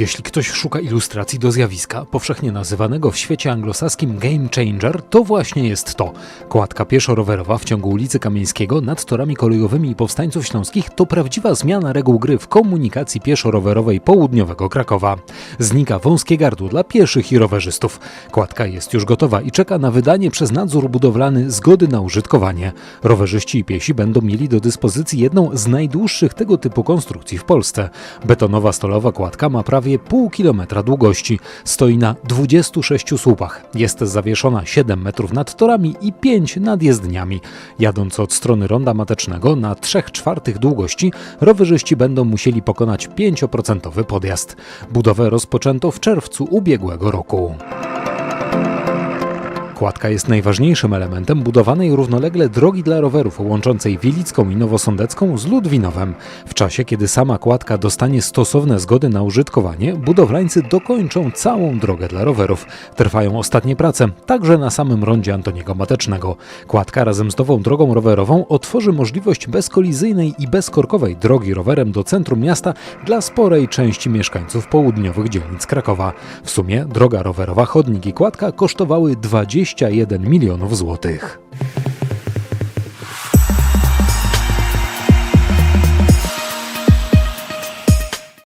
Jeśli ktoś szuka ilustracji do zjawiska, powszechnie nazywanego w świecie anglosaskim game changer, to właśnie jest to. Kładka pieszo-rowerowa w ciągu ulicy Kamieńskiego nad torami kolejowymi powstańców śląskich to prawdziwa zmiana reguł gry w komunikacji pieszo-rowerowej południowego Krakowa. Znika wąskie gardło dla pieszych i rowerzystów. Kładka jest już gotowa i czeka na wydanie przez nadzór budowlany zgody na użytkowanie. Rowerzyści i piesi będą mieli do dyspozycji jedną z najdłuższych tego typu konstrukcji w Polsce. Betonowa stolowa kładka ma prawie pół kilometra długości. Stoi na 26 słupach. Jest zawieszona 7 metrów nad torami i 5 nad jezdniami. Jadąc od strony ronda matecznego na 3 czwartych długości, rowerzyści będą musieli pokonać 5% podjazd. Budowę rozpoczęto w czerwcu ubiegłego roku. Kładka jest najważniejszym elementem budowanej równolegle drogi dla rowerów łączącej Wilicką i Nowosądecką z Ludwinowem. W czasie, kiedy sama kładka dostanie stosowne zgody na użytkowanie, budowlańcy dokończą całą drogę dla rowerów. Trwają ostatnie prace, także na samym rondzie Antoniego Matecznego. Kładka razem z nową drogą rowerową otworzy możliwość bezkolizyjnej i bezkorkowej drogi rowerem do centrum miasta dla sporej części mieszkańców południowych dzielnic Krakowa. W sumie droga rowerowa, chodnik i kładka kosztowały 21 milionów złotych.